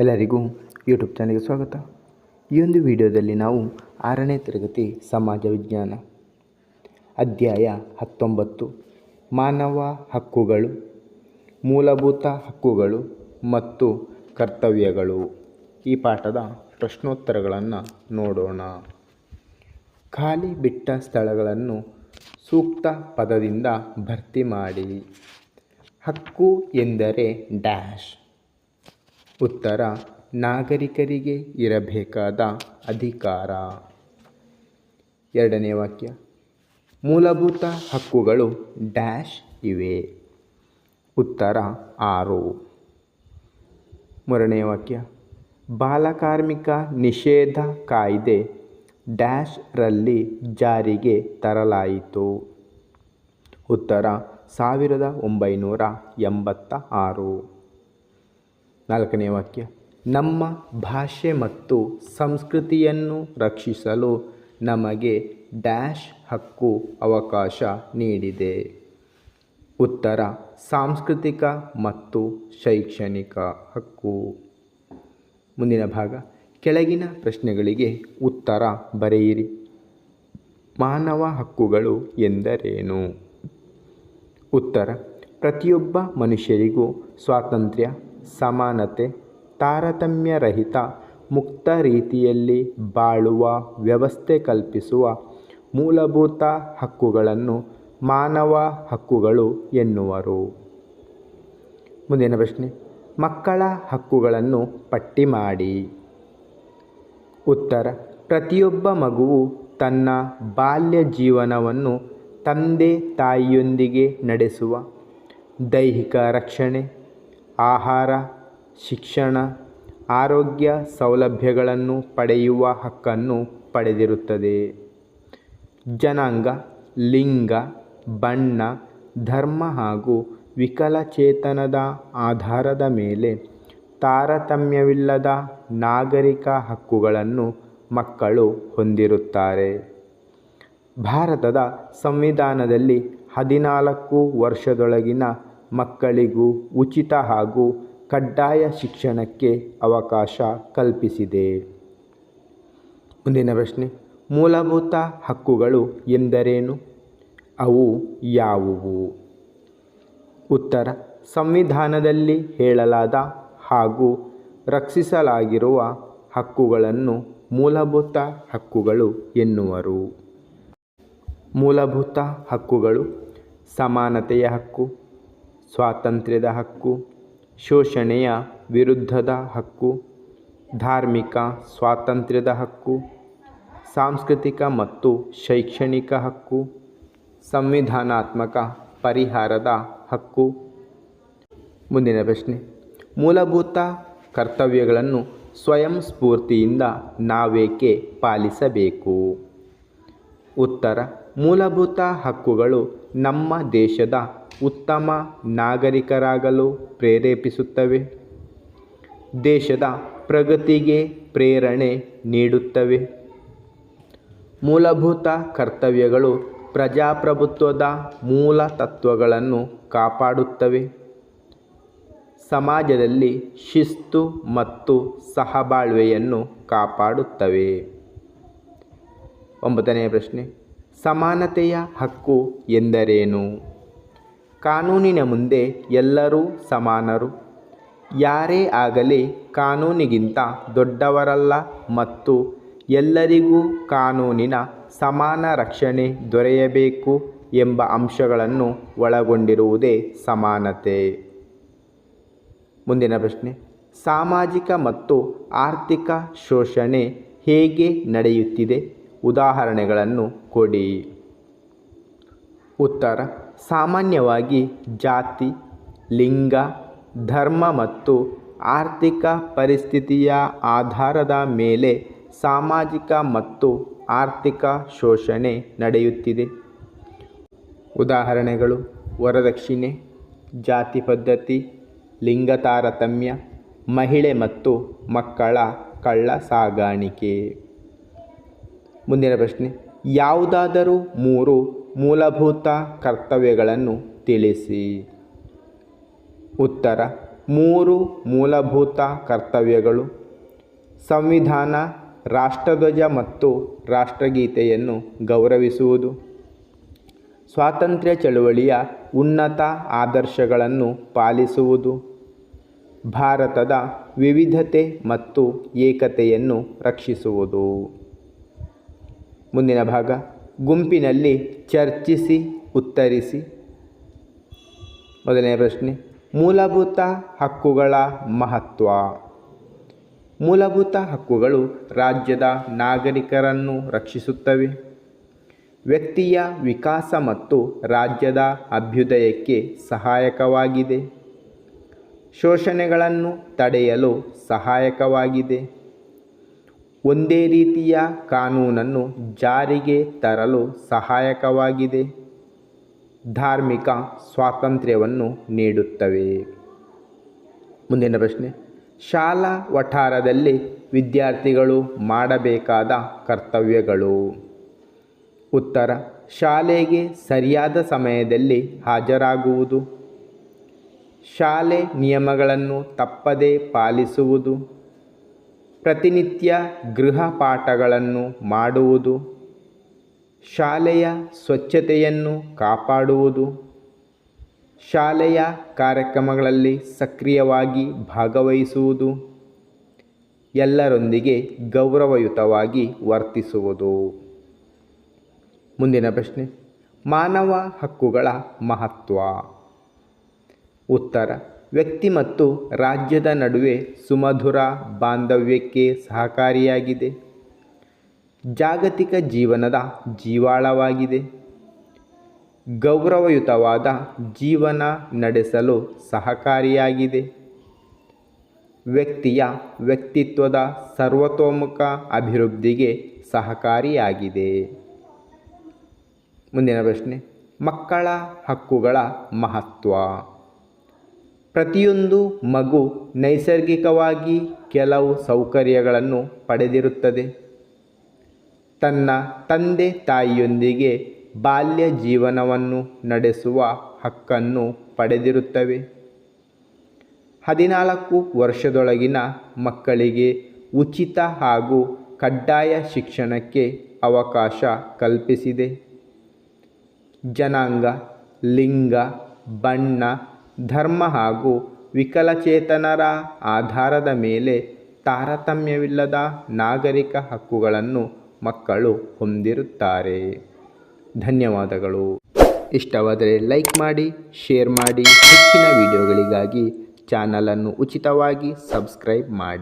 ಎಲ್ಲರಿಗೂ ಯೂಟ್ಯೂಬ್ ಚಾನಲ್ಗೆ ಸ್ವಾಗತ. ಈ ಒಂದು ವಿಡಿಯೋದಲ್ಲಿ ನಾವು ಆರನೇ ತರಗತಿ ಸಮಾಜ ವಿಜ್ಞಾನ ಅಧ್ಯಾಯ ಹತ್ತೊಂಬತ್ತು. ಮಾನವ ಹಕ್ಕುಗಳು, ಮೂಲಭೂತ ಹಕ್ಕುಗಳು ಮತ್ತು ಕರ್ತವ್ಯಗಳು. ಈ ಪಾಠದ ಪ್ರಶ್ನೋತ್ತರಗಳನ್ನು ನೋಡೋಣ. ಖಾಲಿ ಬಿಟ್ಟ ಸ್ಥಳಗಳನ್ನು ಸೂಕ್ತ ಪದದಿಂದ ಭರ್ತಿ ಮಾಡಿ. ಹಕ್ಕು ಎಂದರೆ ಡ್ಯಾಶ್. ಉತ್ತರ, ನಾಗರಿಕರಿಗೆ ಇರಬೇಕಾದ ಅಧಿಕಾರ. ಎರಡನೇ ವಾಕ್ಯ. ಮೂಲಭೂತ ಹಕ್ಕುಗಳು ಡ್ಯಾಶ್ ಇವೆ. ಉತ್ತರ, ಆರು. ಮೂರನೇ ವಾಕ್ಯ. ಬಾಲಕಾರ್ಮಿಕ ನಿಷೇಧ ಕಾಯ್ದೆ ಡ್ಯಾಶ್ ರಲ್ಲಿ ಜಾರಿಗೆ ತರಲಾಯಿತು. ಉತ್ತರ, ಸಾವಿರದ ಒಂಬೈನೂರ ಎಂಬತ್ತ ಆರು ನಾಲ್ಕನೇ ವಾಕ್ಯ. ನಮ್ಮ ಭಾಷೆ ಮತ್ತು ಸಂಸ್ಕೃತಿಯನ್ನು ರಕ್ಷಿಸಲು ನಮಗೆ ಡ್ಯಾಶ್ ಹಕ್ಕು ಅವಕಾಶ ನೀಡಿದೆ. ಉತ್ತರ, ಸಾಂಸ್ಕೃತಿಕ ಮತ್ತು ಶೈಕ್ಷಣಿಕ ಹಕ್ಕು. ಮುಂದಿನ ಭಾಗ, ಕೆಳಗಿನ ಪ್ರಶ್ನೆಗಳಿಗೆ ಉತ್ತರ ಬರೆಯಿರಿ. ಮಾನವ ಹಕ್ಕುಗಳು ಎಂದರೇನು? ಉತ್ತರ, ಪ್ರತಿಯೊಬ್ಬ ಮನುಷ್ಯರಿಗೂ ಸ್ವಾತಂತ್ರ್ಯ ಸಮಾನತೆ, ತಾರತಮ್ಯರಹಿತ, ಮುಕ್ತ ರೀತಿಯಲ್ಲಿ ಬಾಳುವ, ವ್ಯವಸ್ಥೆ ಕಲ್ಪಿಸುವ ಮೂಲಭೂತ ಹಕ್ಕುಗಳನ್ನು ಮಾನವ ಹಕ್ಕುಗಳು ಎನ್ನುವರು. ಮುಂದಿನ ಪ್ರಶ್ನೆ, ಮಕ್ಕಳ ಹಕ್ಕುಗಳನ್ನು ಪಟ್ಟಿ ಮಾಡಿ. ಉತ್ತರ, ಪ್ರತಿಯೊಬ್ಬ ಮಗುವು ತನ್ನ ಬಾಲ್ಯ ಜೀವನವನ್ನು ತಂದೆ ತಾಯಿಯೊಂದಿಗೆ ನಡೆಸುವ ದೈಹಿಕ ರಕ್ಷಣೆ ಆಹಾರ, ಶಿಕ್ಷಣ, ಆರೋಗ್ಯ ಸೌಲಭ್ಯಗಳನ್ನು ಪಡೆಯುವ ಹಕ್ಕನ್ನು ಪಡೆದಿರುತ್ತದೆ. ಜನಾಂಗ, ಲಿಂಗ, ಬಣ್ಣ, ಧರ್ಮ ಹಾಗೂ ವಿಕಲಚೇತನದ ಆಧಾರದ ಮೇಲೆ ತಾರತಮ್ಯವಿಲ್ಲದ ನಾಗರಿಕ ಹಕ್ಕುಗಳನ್ನು ಮಕ್ಕಳು ಹೊಂದಿರುತ್ತಾರೆ. ಭಾರತದ ಸಂವಿಧಾನದಲ್ಲಿ ಹದಿನಾಲ್ಕು ವರ್ಷದೊಳಗಿನ ಮಕ್ಕಳಿಗೂ ಉಚಿತ ಹಾಗೂ ಕಡ್ಡಾಯ ಶಿಕ್ಷಣಕ್ಕೆ ಅವಕಾಶ ಕಲ್ಪಿಸಿದೆ. ಮುಂದಿನ ಪ್ರಶ್ನೆ, ಮೂಲಭೂತ ಹಕ್ಕುಗಳು ಎಂದರೇನು? ಅವು ಯಾವುವು? ಉತ್ತರ, ಸಂವಿಧಾನದಲ್ಲಿ ಹೇಳಲಾದ ಹಾಗೂ ರಕ್ಷಿಸಲಾಗಿರುವ ಹಕ್ಕುಗಳನ್ನು ಮೂಲಭೂತ ಹಕ್ಕುಗಳು ಎನ್ನುವರು. ಮೂಲಭೂತ ಹಕ್ಕುಗಳು ಸಮಾನತೆಯ ಹಕ್ಕು ಸ್ವಾತಂತ್ರ್ಯದ ಹಕ್ಕು, ಶೋಷಣೆಯ ವಿರುದ್ಧದ ಹಕ್ಕು, ಧಾರ್ಮಿಕ ಸ್ವಾತಂತ್ರ್ಯದ ಹಕ್ಕು, ಸಾಂಸ್ಕೃತಿಕ ಮತ್ತು ಶೈಕ್ಷಣಿಕ ಹಕ್ಕು, ಸಂವಿಧಾನಾತ್ಮಕ ಪರಿಹಾರದ ಹಕ್ಕು. ಮುಂದಿನ ಪ್ರಶ್ನೆ. ಮೂಲಭೂತ ಕರ್ತವ್ಯಗಳನ್ನು ಸ್ವಯಂ ಸ್ಫೂರ್ತಿಯಿಂದ ನಾವೇಕೆ ಪಾಲಿಸಬೇಕು? ಉತ್ತರ. ಮೂಲಭೂತ ಹಕ್ಕುಗಳು ನಮ್ಮ ದೇಶದ ಉತ್ತಮ ನಾಗರಿಕರಾಗಲು ಪ್ರೇರೇಪಿಸುತ್ತವೆ. ದೇಶದ ಪ್ರಗತಿಗೆ ಪ್ರೇರಣೆ ನೀಡುತ್ತವೆ. ಮೂಲಭೂತ ಕರ್ತವ್ಯಗಳು ಪ್ರಜಾಪ್ರಭುತ್ವದ ಮೂಲ ತತ್ವಗಳನ್ನು ಕಾಪಾಡುತ್ತವೆ. ಸಮಾಜದಲ್ಲಿ ಶಿಸ್ತು ಮತ್ತು ಸಹಬಾಳ್ವೆಯನ್ನು ಕಾಪಾಡುತ್ತವೆ. ಒಂಬತ್ತನೆಯ ಪ್ರಶ್ನೆ, ಸಮಾನತೆಯ ಹಕ್ಕು ಎಂದರೇನು? ಕಾನೂನಿನ ಮುಂದೆ ಎಲ್ಲರೂ ಸಮಾನರು. ಯಾರೇ ಆಗಲಿ ಕಾನೂನಿಗಿಂತ ದೊಡ್ಡವರಲ್ಲ ಮತ್ತು ಎಲ್ಲರಿಗೂ ಕಾನೂನಿನ ಸಮಾನ ರಕ್ಷಣೆ ದೊರೆಯಬೇಕು ಎಂಬ ಅಂಶಗಳನ್ನು ಒಳಗೊಂಡಿರುವುದೇ ಸಮಾನತೆ. ಮುಂದಿನ ಪ್ರಶ್ನೆ. ಸಾಮಾಜಿಕ ಮತ್ತು ಆರ್ಥಿಕ ಶೋಷಣೆ ಹೇಗೆ ನಡೆಯುತ್ತಿದೆ? ಉದಾಹರಣೆಗಳನ್ನು ಕೊಡಿ. ಉತ್ತರ. ಸಾಮಾನ್ಯವಾಗಿ ಜಾತಿ, ಲಿಂಗ, ಧರ್ಮ ಮತ್ತು ಆರ್ಥಿಕ ಪರಿಸ್ಥಿತಿಯ ಆಧಾರದ ಮೇಲೆ ಸಾಮಾಜಿಕ ಮತ್ತು ಆರ್ಥಿಕ ಶೋಷಣೆ ನಡೆಯುತ್ತಿದೆ. ಉದಾಹರಣೆಗಳು, ವರದಕ್ಷಿಣೆ, ಜಾತಿ ಪದ್ಧತಿ ಲಿಂಗ ತಾರತಮ್ಯ ಮಹಿಳೆ ಮತ್ತು ಮಕ್ಕಳ ಕಳ್ಳ ಸಾಗಾಣಿಕೆ. ಮುಂದಿನ ಪ್ರಶ್ನೆ, ಯಾವುದಾದರೂ ಮೂರು ಮೂಲಭೂತ ಕರ್ತವ್ಯಗಳನ್ನು ತಿಳಿಸಿ. ಉತ್ತರ, ಮೂರು ಮೂಲಭೂತ ಕರ್ತವ್ಯಗಳು. ಸಂವಿಧಾನ, ರಾಷ್ಟ್ರಧ್ವಜ ಮತ್ತು ರಾಷ್ಟ್ರಗೀತೆಯನ್ನು ಗೌರವಿಸುವುದು. ಸ್ವಾತಂತ್ರ್ಯ ಚಳುವಳಿಯ ಉನ್ನತ ಆದರ್ಶಗಳನ್ನು ಪಾಲಿಸುವುದು. ಭಾರತದ ವಿವಿಧತೆ ಮತ್ತು ಏಕತೆಯನ್ನು ರಕ್ಷಿಸುವುದು. ಮುಂದಿನ ಭಾಗ ಗುಂಪಿನಲ್ಲಿ ಚರ್ಚಿಸಿ, ಉತ್ತರಿಸಿ. ಮೊದಲನೇ ಪ್ರಶ್ನೆ, ಮೂಲಭೂತ ಹಕ್ಕುಗಳ ಮಹತ್ವ. ಮೂಲಭೂತ ಹಕ್ಕುಗಳು ರಾಜ್ಯದ ನಾಗರಿಕರನ್ನು ರಕ್ಷಿಸುತ್ತವೆ. ವ್ಯಕ್ತಿಯ ವಿಕಾಸ ಮತ್ತು ರಾಜ್ಯದ ಅಭ್ಯುದಯಕ್ಕೆ ಸಹಾಯಕವಾಗಿದೆ. ಶೋಷಣೆಗಳನ್ನು ತಡೆಯಲು ಸಹಾಯಕವಾಗಿದೆ. ಒಂದೇ ರೀತಿಯ ಕಾನೂನನ್ನು ಜಾರಿಗೆ ತರಲು ಸಹಾಯಕವಾಗಿದೆ. ಧಾರ್ಮಿಕ ಸ್ವಾತಂತ್ರ್ಯವನ್ನು ನೀಡುತ್ತವೆ. ಮುಂದಿನ ಪ್ರಶ್ನೆ. ಶಾಲಾ ವಠಾರದಲ್ಲಿ ವಿದ್ಯಾರ್ಥಿಗಳು ಮಾಡಬೇಕಾದ ಕರ್ತವ್ಯಗಳು. ಉತ್ತರ. ಶಾಲೆಗೆ ಸರಿಯಾದ ಸಮಯದಲ್ಲಿ ಹಾಜರಾಗುವುದು. ಶಾಲೆ ನಿಯಮಗಳನ್ನು ತಪ್ಪದೇ ಪಾಲಿಸುವುದು. ಪ್ರತಿನಿತ್ಯ ಗೃಹ ಪಾಠಗಳನ್ನು ಮಾಡುವುದು, ಶಾಲೆಯ ಸ್ವಚ್ಛತೆಯನ್ನು ಕಾಪಾಡುವುದು, ಶಾಲೆಯ ಕಾರ್ಯಕ್ರಮಗಳಲ್ಲಿ ಸಕ್ರಿಯವಾಗಿ ಭಾಗವಹಿಸುವುದು, ಎಲ್ಲರೊಂದಿಗೆ ಗೌರವಯುತವಾಗಿ ವರ್ತಿಸುವುದು. ಮುಂದಿನ ಪ್ರಶ್ನೆ, ಮಾನವ ಹಕ್ಕುಗಳ ಮಹತ್ವ. ಉತ್ತರ ವ್ಯಕ್ತಿ ಮತ್ತು ರಾಜ್ಯದ ನಡುವೆ ಸುಮಧುರ ಬಾಂಧವ್ಯಕ್ಕೆ ಸಹಕಾರಿಯಾಗಿದೆ. ಜಾಗತಿಕ ಜೀವನದ ಜೀವಾಳವಾಗಿದೆ. ಗೌರವಯುತವಾದ ಜೀವನ ನಡೆಸಲು ಸಹಕಾರಿಯಾಗಿದೆ. ವ್ಯಕ್ತಿಯ ವ್ಯಕ್ತಿತ್ವದ ಸರ್ವತೋಮುಖ ಅಭಿವೃದ್ಧಿಗೆ ಸಹಕಾರಿಯಾಗಿದೆ. ಮುಂದಿನ ಪ್ರಶ್ನೆ, ಮಕ್ಕಳ ಹಕ್ಕುಗಳ ಮಹತ್ವ. ಪ್ರತಿಯೊಂದು ಮಗು ನೈಸರ್ಗಿಕವಾಗಿ ಕೆಲವು ಸೌಕರ್ಯಗಳನ್ನು ಪಡೆದಿರುತ್ತದೆ. ತನ್ನ ತಂದೆ ತಾಯಿಯೊಂದಿಗೆ ಬಾಲ್ಯ ಜೀವನವನ್ನು ನಡೆಸುವ ಹಕ್ಕನ್ನು ಪಡೆದಿರುತ್ತವೆ. ಹದಿನಾಲ್ಕು ವರ್ಷದೊಳಗಿನ ಮಕ್ಕಳಿಗೆ ಉಚಿತ ಹಾಗೂ ಕಡ್ಡಾಯ ಶಿಕ್ಷಣಕ್ಕೆ ಅವಕಾಶ ಕಲ್ಪಿಸಿದೆ. ಜನಾಂಗ, ಲಿಂಗ, ಬಣ್ಣ ಧರ್ಮ ಹಾಗೂ ವಿಕಲಚೇತನರ ಆಧಾರದ ಮೇಲೆ ತಾರತಮ್ಯವಿಲ್ಲದ ನಾಗರಿಕ ಹಕ್ಕುಗಳನ್ನು ಮಕ್ಕಳು ಹೊಂದಿರುತ್ತಾರೆ. ಧನ್ಯವಾದಗಳು. ಇಷ್ಟವಾದರೆ ಲೈಕ್ ಮಾಡಿ, ಶೇರ್ ಮಾಡಿ. ಹೆಚ್ಚಿನ ವಿಡಿಯೋಗಳಿಗಾಗಿ ಚಾನಲನ್ನು ಉಚಿತವಾಗಿ ಸಬ್ಸ್ಕ್ರೈಬ್ ಮಾಡಿ.